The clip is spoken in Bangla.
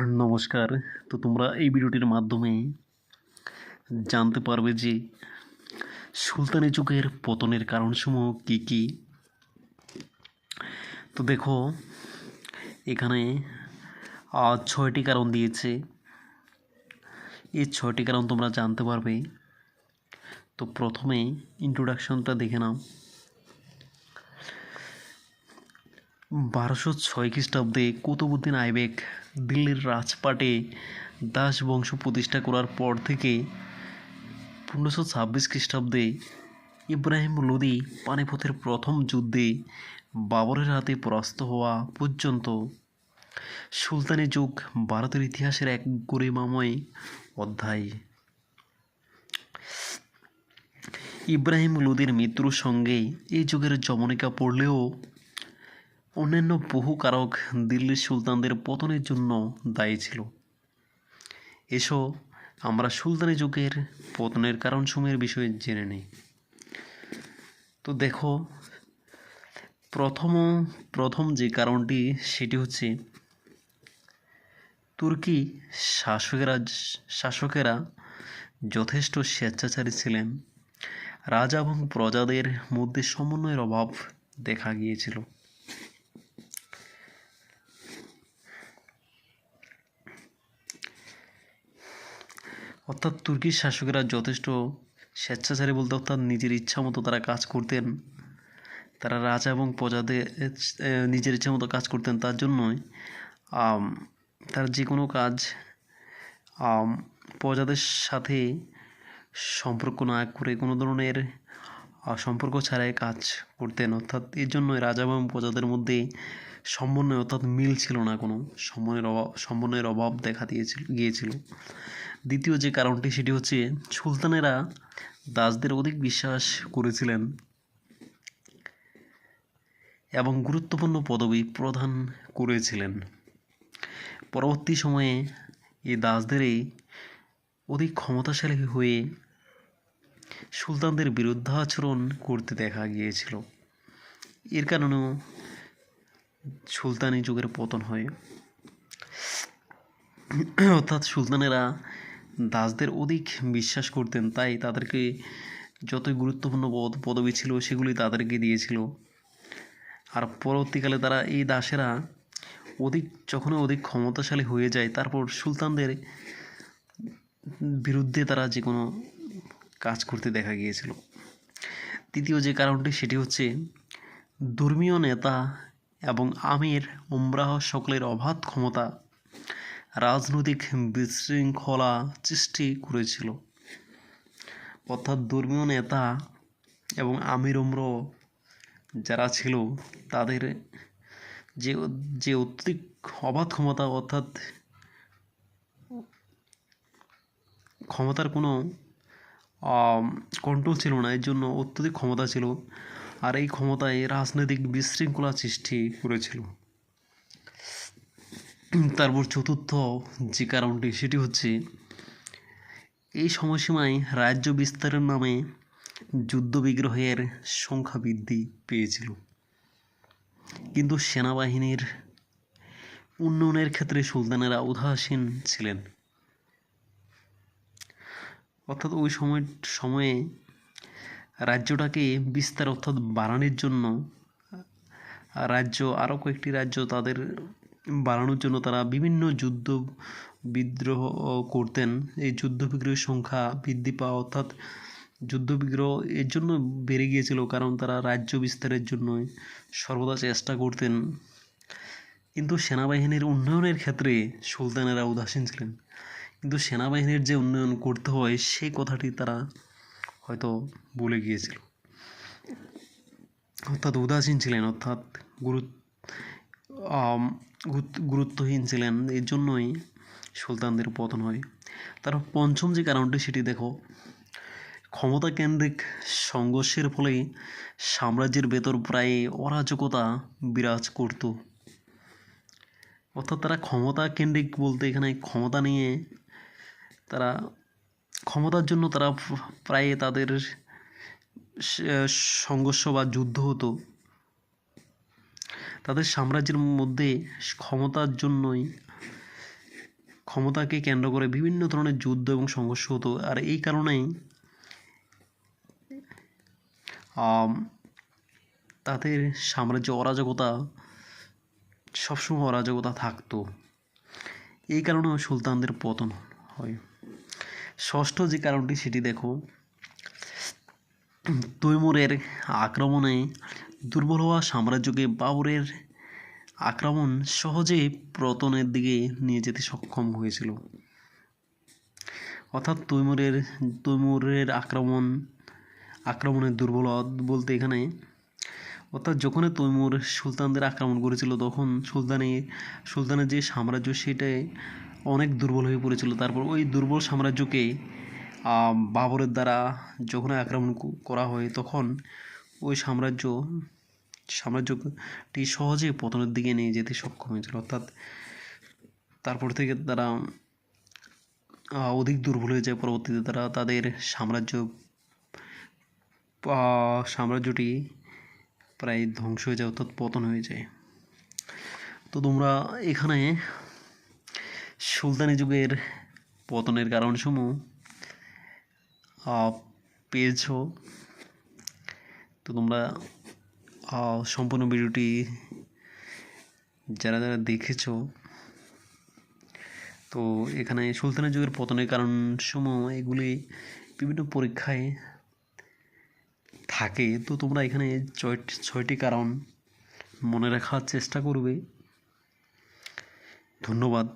নমস্কার। তো তোমরা এই ভিডিওটির মাধ্যমে জানতে পারবে যে সুলতানি যুগের পতনের কারণসমূহ কী কী। তো দেখো, এখানে ছয়টি কারণ দিয়েছে। এই ছয়টি কারণ তোমরা জানতে পারবে। তো প্রথমে ইন্ট্রোডাকশনটা দেখে নাও। বারোশো ছয় খ্রিস্টাব্দে কুতুবুদ্দিন আইবেক দিল্লির রাজপাটে দাস বংশ প্রতিষ্ঠা করার পর থেকে পনেরোশো ছাব্বিশ খ্রিস্টাব্দে ইব্রাহিম লোদি পানিপথের প্রথম যুদ্ধে বাবরের হাতে পরাস্ত হওয়া পর্যন্ত সুলতানি যুগ ভারতের ইতিহাসের এক গরিমাময় অধ্যায়। ইব্রাহিম লোদির মৃত্যুর সঙ্গে এই যুগের যমনিকা পড়লেও অন্যান্য বহু কারক দিল্লির সুলতানদের পতনের জন্য দায়ী ছিল। এসো আমরা সুলতানি যুগের পতনের কারণসমূহের বিষয়ে জেনে নিই। তো দেখো, প্রথম প্রথম যে কারণটি, সেটি হচ্ছে তুর্কি শাসকেরা শাসকেরা যথেষ্ট স্বেচ্ছাচারী ছিলেন। রাজা এবং প্রজাদের মধ্যে সমন্বয়ের অভাব দেখা গিয়েছিল। অর্থাৎ তুর্কির শাসকেরা যথেষ্ট স্বেচ্ছাচারী বলতে অর্থাৎ নিজের ইচ্ছা মতো তারা কাজ করতেন। তারা রাজা এবং প্রজাদের নিজের ইচ্ছা মতো কাজ করতেন। তার জন্যই তার যে কোনো কাজ প্রজাদের সাথে সম্পর্ক না করে কোনো ধরনের সম্পর্ক ছাড়াই কাজ করতেন। অর্থাৎ এর জন্যই রাজা এবং প্রজাদের মধ্যে সমন্বয় অর্থাৎ মিল ছিল না কোনো। সমন্বয়ের অভাব সমন্বয়ের অভাব দেখা দিয়েছিল, গিয়েছিল। দ্বিতীয় যে কারণটি সেটি হচ্ছে সুলতানেরা দাসদের অধিক বিশ্বাস করেছিলেন এবং গুরুত্বপূর্ণ পদবি প্রদান করেছিলেন। পরবর্তী সময়ে এই দাসদেরই অধিক ক্ষমতাশালী হয়ে সুলতানদের বিরুদ্ধাচরণ করতে দেখা গিয়েছিল। এর কারণেও সুলতানি যুগের পতন হয়। অর্থাৎ সুলতানেরা দাসদের অধিক বিশ্বাস করতেন, তাই তাদেরকে যতই গুরুত্বপূর্ণ পদ পদবি ছিল সেগুলি তাদেরকে দিয়েছিল। আর পরবর্তীকালে তারা এই দাসেরা অধিক যখন অধিক ক্ষমতাশালী হয়ে যায়, তারপর সুলতানদের বিরুদ্ধে তারা যে কোনো কাজ করতে দেখা গিয়েছিল। তৃতীয় যে কারণটি, সেটি হচ্ছে ধর্মীয় নেতা এবং আমির, উমরাহ সকলের অবাধ ক্ষমতা রাজনৈতিক বিশৃঙ্খলা সৃষ্টি করেছিল। অর্থাৎ ধর্মীয় নেতা এবং আমির উমর যারা ছিল, তাদের যে যে অত্যধিক অবাধ ক্ষমতা, অর্থাৎ ক্ষমতার কোনো কন্ট্রোল ছিল না, এর জন্য অত্যধিক ক্ষমতা ছিল। আর এই ক্ষমতায় রাজনৈতিক বিশৃঙ্খলা সৃষ্টি করেছিল। তারপর চতুর্থ যে কারণটি সেটি হচ্ছে এই সময়সীমায় রাজ্য বিস্তারের নামে যুদ্ধ বিগ্রহের সংখ্যা বৃদ্ধি পেয়েছিল। কিন্তু সেনাবাহিনীর উন্নয়নের ক্ষেত্রে সুলতানেরা উদাসীন ছিলেন। অর্থাৎ ওই সময়, সময়ে রাজ্যটাকে বিস্তার অর্থাৎ বাড়ানোর জন্য রাজ্য, আরও কয়েকটি রাজ্য তাদের বাড়ানোর জন্য তারা বিভিন্ন যুদ্ধ বিদ্রোহ করতেন। এই যুদ্ধ বিগ্রহের সংখ্যা বৃদ্ধি পাওয়া অর্থাৎ যুদ্ধ বিগ্রহ এর জন্য বেড়ে গিয়েছিল কারণ তারা রাজ্য বিস্তারের জন্য সর্বদা চেষ্টা করতেন। কিন্তু সেনাবাহিনীর উন্নয়নের ক্ষেত্রে সুলতানেরা উদাসীন ছিলেন। কিন্তু সেনাবাহিনীর যে উন্নয়ন করতে হয়, সেই কথাটি তারা হয়তো ভুলে গিয়েছিল। অর্থাৎ উদাসীন ছিলেন, অর্থাৎ গুরুত্ব গুরুত্বহীন ছিলেন। এর জন্যই সুলতানদের পতন হয়। তার পঞ্চম যে কারণটি, সেটি দেখো। ক্ষমতা কেন্দ্রিক সংঘর্ষের ফলে সাম্রাজ্যের ভেতর প্রায় অরাজকতা বিরাজ করত। অর্থাৎ তারা ক্ষমতা কেন্দ্রিক বলতে এখানে ক্ষমতা নিয়ে তারা ক্ষমতার জন্য তারা প্রায় তাদের সংঘর্ষ বা যুদ্ধ হতো। তাদের সাম্রাজ্যের মধ্যে ক্ষমতার জন্যই ক্ষমতাকে কেন্দ্র করে বিভিন্ন ধরনের যুদ্ধ এবং সংঘর্ষ হতো। আর এই কারণেই তাদের সাম্রাজ্য অরাজকতা, সবসময় অরাজকতা থাকতো। এই কারণেও সুলতানদের পতন হয়। ষষ্ঠ যে কারণটি, সেটি দেখো। তৈমুরের আক্রমণে দুর্বল হওয়া সাম্রাজ্যকে বাবরের আক্রমণ সহজে পতনের দিকে নিয়ে যেতে সক্ষম হয়েছিল। অর্থাৎ তৈমুরের তৈমুরের আক্রমণ আক্রমণের দুর্বল বলতে এখানে, অর্থাৎ যখন তৈমুর সুলতানদের আক্রমণ করেছিল, তখন সুলতানি, সুলতানের যে সাম্রাজ্য সেটাই অনেক দুর্বল হয়ে পড়েছিল। তারপর ওই দুর্বল সাম্রাজ্যকে বাবরের দ্বারা যখন আক্রমণ করা হয়, তখন ওই সাম্রাজ্য, সাম্রাজ্যটি সহজে পতনের দিকে নিয়ে যেতে সক্ষম হয়েছিল। অর্থাৎ তারপর থেকে তারা অধিক দুর্বল হয়ে যায়। পরবর্তীতে তারা তাদের সাম্রাজ্য সাম্রাজ্যটি প্রায় ধ্বংস হয়ে যায়, অর্থাৎ পতন হয়ে যায়। তো তোমরা এখানে সুলতানি যুগের পতনের কারণসমূহ পেয়েছ। তো তোমরা সম্পূর্ণ ভিডিওটি যারা যারা দেখেছ, তো এখানে সুলতানি যুগের পতনের কারণসমূহ এগুলি বিভিন্ন পরীক্ষায় থাকে। তো তোমরা এখানে ছয়টি ছয়টি কারণ মনে রাখার চেষ্টা করবে। ধন্যবাদ।